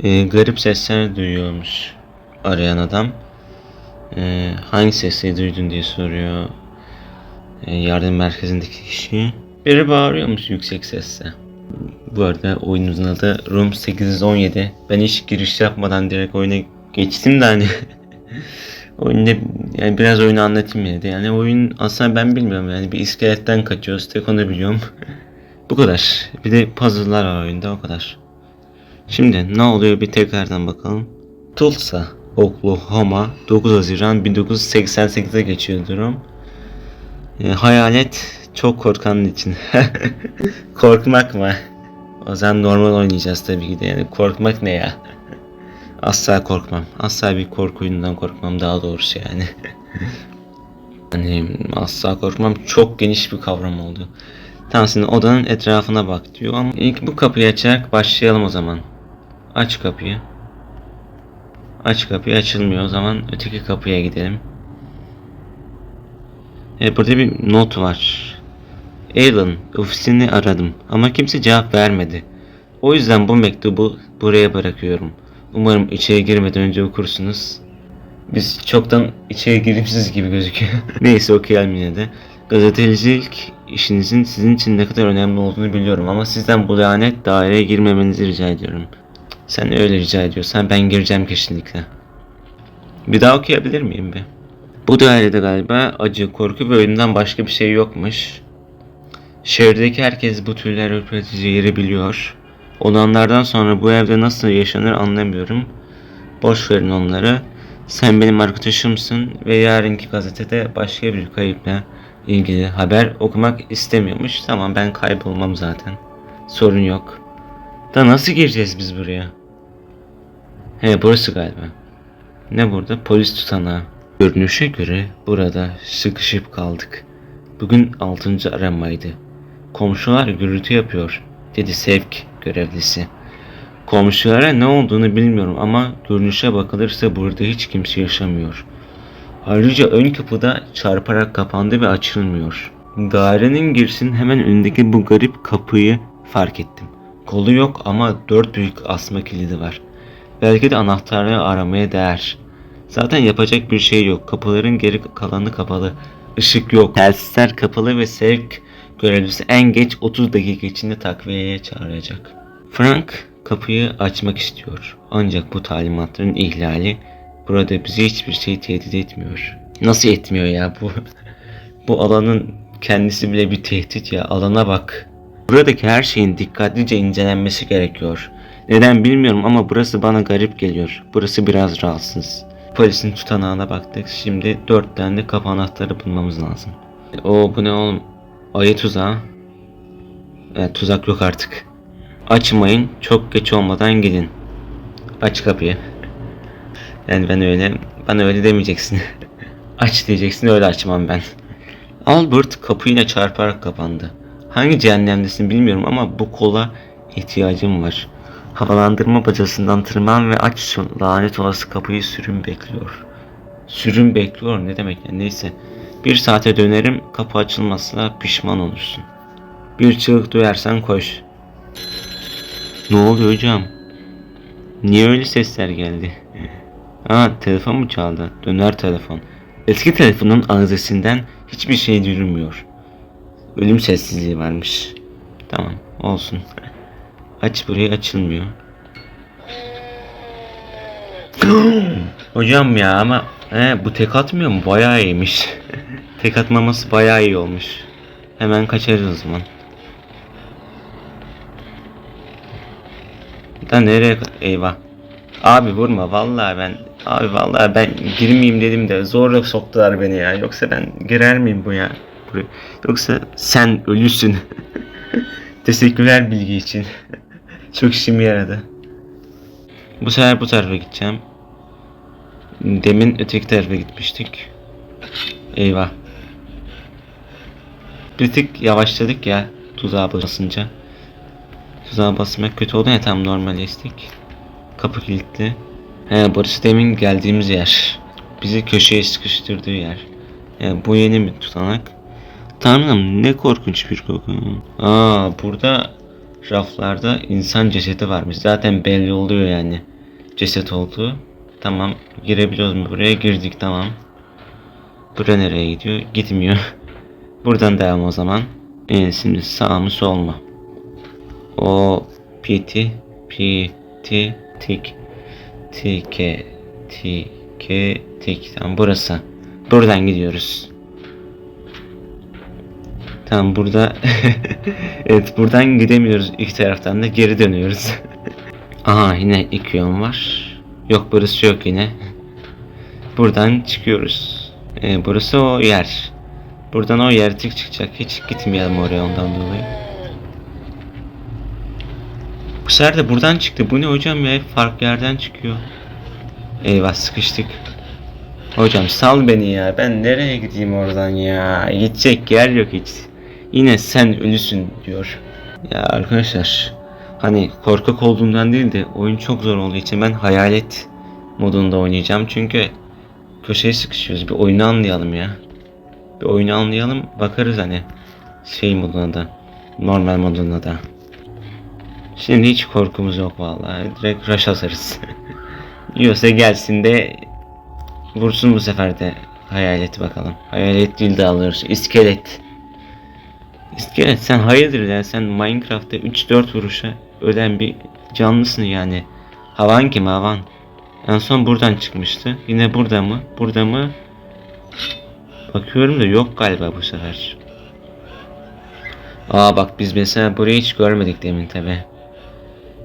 Ee, garip sesler duyuyormuş arayan adam. Ee, hangi sesleri duydun diye soruyor ee, yardım merkezindeki kişi. Biri bağırıyormuş yüksek sesle. Bu arada oyunumuzun adı Room 817. Ben hiç giriş yapmadan direkt oyuna geçtim de hani oyunda yani biraz oyunu anlatayım yine de. Yani oyun aslında ben bilmiyorum yani bir iskeletten kaçıyoruz tek onu biliyorum. Bu kadar. Bir de puzzle'lar var oyunda o kadar. Şimdi ne oluyor bir tekrardan bakalım. Tulsa, Oklahoma 9 Haziran 1988'de geçiyor durum. E, hayalet çok korkanın için. Korkmak mı? O zaman normal oynayacağız tabii ki de yani korkmak ne ya? Asla korkmam. Asla bir korku oyunundan korkmam daha doğrusu yani. hani asla korkmam çok geniş bir kavram oldu. Tamam şimdi odanın etrafına bak diyor ama ilk bu kapıyı açarak başlayalım o zaman. Aç kapıyı. Aç kapıyı açılmıyor o zaman öteki kapıya gidelim. Evet burada bir not var. Alan ofisini aradım ama kimse cevap vermedi. O yüzden bu mektubu buraya bırakıyorum. Umarım içeri girmeden önce okursunuz. Biz çoktan içeri girmişiz gibi gözüküyor. Neyse okuyalım yine de. Gazetecilik işinizin sizin için ne kadar önemli olduğunu biliyorum ama sizden bu lanet daireye girmemenizi rica ediyorum. Sen öyle rica ediyorsan ben gireceğim kesinlikle. Bir daha okuyabilir miyim be? Bu dairede galiba acı, korku ve ölümden başka bir şey yokmuş. Şehirdeki herkes bu türler ürpertici yeri biliyor. Olanlardan sonra bu evde nasıl yaşanır anlamıyorum. Boş verin onları. Sen benim arkadaşımsın ve yarınki gazetede başka bir kayıpla ilgili haber okumak istemiyormuş. Tamam ben kaybolmam zaten. Sorun yok. Da nasıl gireceğiz biz buraya? He burası galiba. Ne burada? Polis tutanağı. Görünüşe göre burada sıkışıp kaldık. Bugün 6. aramaydı. Komşular gürültü yapıyor, dedi sevk görevlisi. Komşulara ne olduğunu bilmiyorum ama görünüşe bakılırsa burada hiç kimse yaşamıyor. Ayrıca ön kapıda çarparak kapandı ve açılmıyor. Dairenin girişinin hemen önündeki bu garip kapıyı fark ettim. Kolu yok ama dört büyük asma kilidi var. Belki de anahtarı aramaya değer. Zaten yapacak bir şey yok. Kapıların geri kalanı kapalı. Işık yok. Telsizler kapalı ve sevk görevlisi en geç 30 dakika içinde takviyeye çağıracak. Frank kapıyı açmak istiyor. Ancak bu talimatların ihlali burada bize hiçbir şey tehdit etmiyor. Nasıl etmiyor ya bu? bu alanın kendisi bile bir tehdit ya. Alana bak. Buradaki her şeyin dikkatlice incelenmesi gerekiyor. Neden bilmiyorum ama burası bana garip geliyor. Burası biraz rahatsız. Polisin tutanağına baktık. Şimdi dört tane de kapı anahtarı bulmamız lazım. O bu ne oğlum? Ayı tuzağı. Evet, tuzak yok artık. Açmayın. Çok geç olmadan gidin. Aç kapıyı. Yani ben öyle, bana öyle demeyeceksin. Aç diyeceksin öyle açmam ben. Albert kapıyla çarparak kapandı. Hangi cehennemdesin bilmiyorum ama bu kola ihtiyacım var. Havalandırma bacasından tırman ve aç şu lanet olası kapıyı sürüm bekliyor. Sürüm bekliyor ne demek yani neyse. Bir saate dönerim kapı açılmazsa pişman olursun. Bir çığlık duyarsan koş. Ne oluyor hocam? Niye öyle sesler geldi? Ha telefon mu çaldı? Döner telefon. Eski telefonun arızasından hiçbir şey duyulmuyor. Ölüm sessizliği varmış. Tamam olsun. Aç burayı açılmıyor. Hocam ya ama he, bu tek atmıyor mu? Bayağı iyiymiş. tek atmaması bayağı iyi olmuş. Hemen kaçarız o zaman. Da nereye? Eyvah. Abi vurma vallahi ben abi vallahi ben girmeyeyim dedim de zorla soktular beni ya. Yoksa ben girer miyim bu ya? Yoksa sen ölüsün. Teşekkürler bilgi için. Çok işime yaradı. Bu sefer bu tarafa gideceğim. Demin öteki tarafa gitmiştik. Eyvah. Bir tık yavaşladık ya tuzağa basınca. Tuzağa basmak kötü oldu ya tam normalleştik. Kapı kilitli. He burası demin geldiğimiz yer. Bizi köşeye sıkıştırdığı yer. Yani bu yeni mi tutanak? Tanrım ne korkunç bir koku. Aa burada raflarda insan cesedi varmış. Zaten belli oluyor yani ceset olduğu. Tamam girebiliyoruz mu buraya? Girdik tamam. Bura nereye gidiyor? Gitmiyor. Buradan devam o zaman. Ee, şimdi sağ mı sol mu? O piti piti tik tike tike tik. Tamam burası. Buradan gidiyoruz. Tamam burada evet buradan gidemiyoruz ilk taraftan da geri dönüyoruz. Aha yine iki yön var. Yok burası yok yine. Buradan çıkıyoruz. Ee, burası o yer. Buradan o yaratık çıkacak. Hiç gitmeyelim oraya ondan dolayı. Bu sefer de buradan çıktı. Bu ne hocam ya? Farklı yerden çıkıyor. Eyvah sıkıştık. Hocam sal beni ya. Ben nereye gideyim oradan ya? Gidecek yer yok hiç. Yine sen ölüsün diyor. Ya arkadaşlar hani korkak olduğumdan değil de oyun çok zor olduğu için ben hayalet modunda oynayacağım. Çünkü köşeye sıkışıyoruz. Bir oyunu anlayalım ya. Bir oyunu anlayalım bakarız hani şey moduna da normal moduna da. Şimdi hiç korkumuz yok vallahi. Direkt rush atarız. Yiyorsa gelsin de vursun bu sefer de hayalet bakalım. Hayalet değil de alıyoruz. İskelet. İskelet sen hayırdır ya sen Minecraft'ta 3-4 vuruşa ölen bir canlısın yani. Havan kim havan? En son buradan çıkmıştı. Yine burada mı? Burada mı? Bakıyorum da yok galiba bu sefer. Aa bak biz mesela burayı hiç görmedik demin tabi.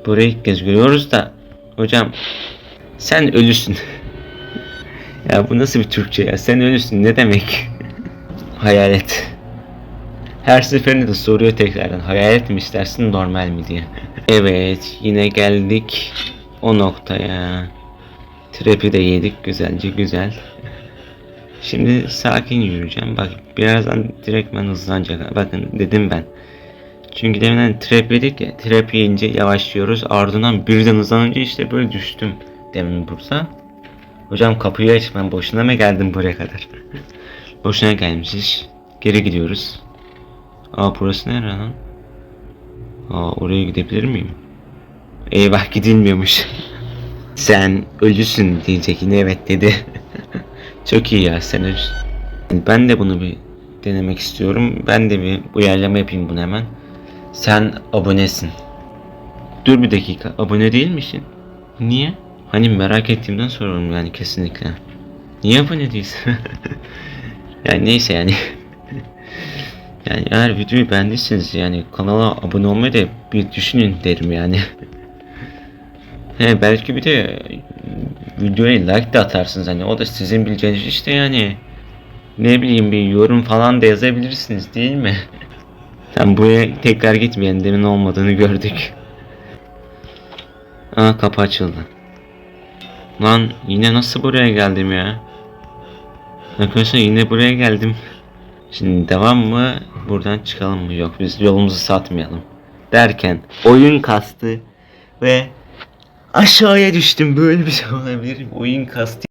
Burayı ilk kez görüyoruz da hocam sen ölüsün. ya bu nasıl bir Türkçe ya? Sen ölüsün ne demek? Hayalet. Her seferinde de soruyor tekrardan. Hayalet mi istersin normal mi diye. evet yine geldik o noktaya. Trap'i de yedik güzelce güzel. Şimdi sakin yürüyeceğim. Bak birazdan direkt ben hızlanacak. Bakın dedim ben. Çünkü deminden trap yedik ya. Trap yiyince yavaşlıyoruz. Ardından birden hızlanınca işte böyle düştüm. Demin burada. Hocam kapıyı aç ben boşuna mı geldim buraya kadar? boşuna gelmişiz. Geri gidiyoruz. Aa burası nere lan? Aa oraya gidebilir miyim? Eyvah gidilmiyormuş. Sen ölüsün diyecek yine evet dedi. Çok iyi ya sen ölüsün. Ben de bunu bir denemek istiyorum. Ben de bir uyarlama yapayım bunu hemen. Sen abonesin. Dur bir dakika abone değil misin? Niye? Hani merak ettiğimden soruyorum yani kesinlikle. Niye abone değilsin? yani neyse yani. Yani eğer videoyu beğendiyseniz yani kanala abone olmayı da bir düşünün derim yani. He belki bir de videoya like de atarsınız hani o da sizin bileceğiniz işte yani. Ne bileyim bir yorum falan da yazabilirsiniz değil mi? Tam buraya tekrar gitmeyen demin olmadığını gördük. Aa kapı açıldı. Lan yine nasıl buraya geldim ya? Arkadaşlar yine buraya geldim. Şimdi devam mı? Buradan çıkalım mı? Yok biz yolumuzu satmayalım. Derken oyun kastı ve aşağıya düştüm. Böyle bir şey olabilir? Oyun kastı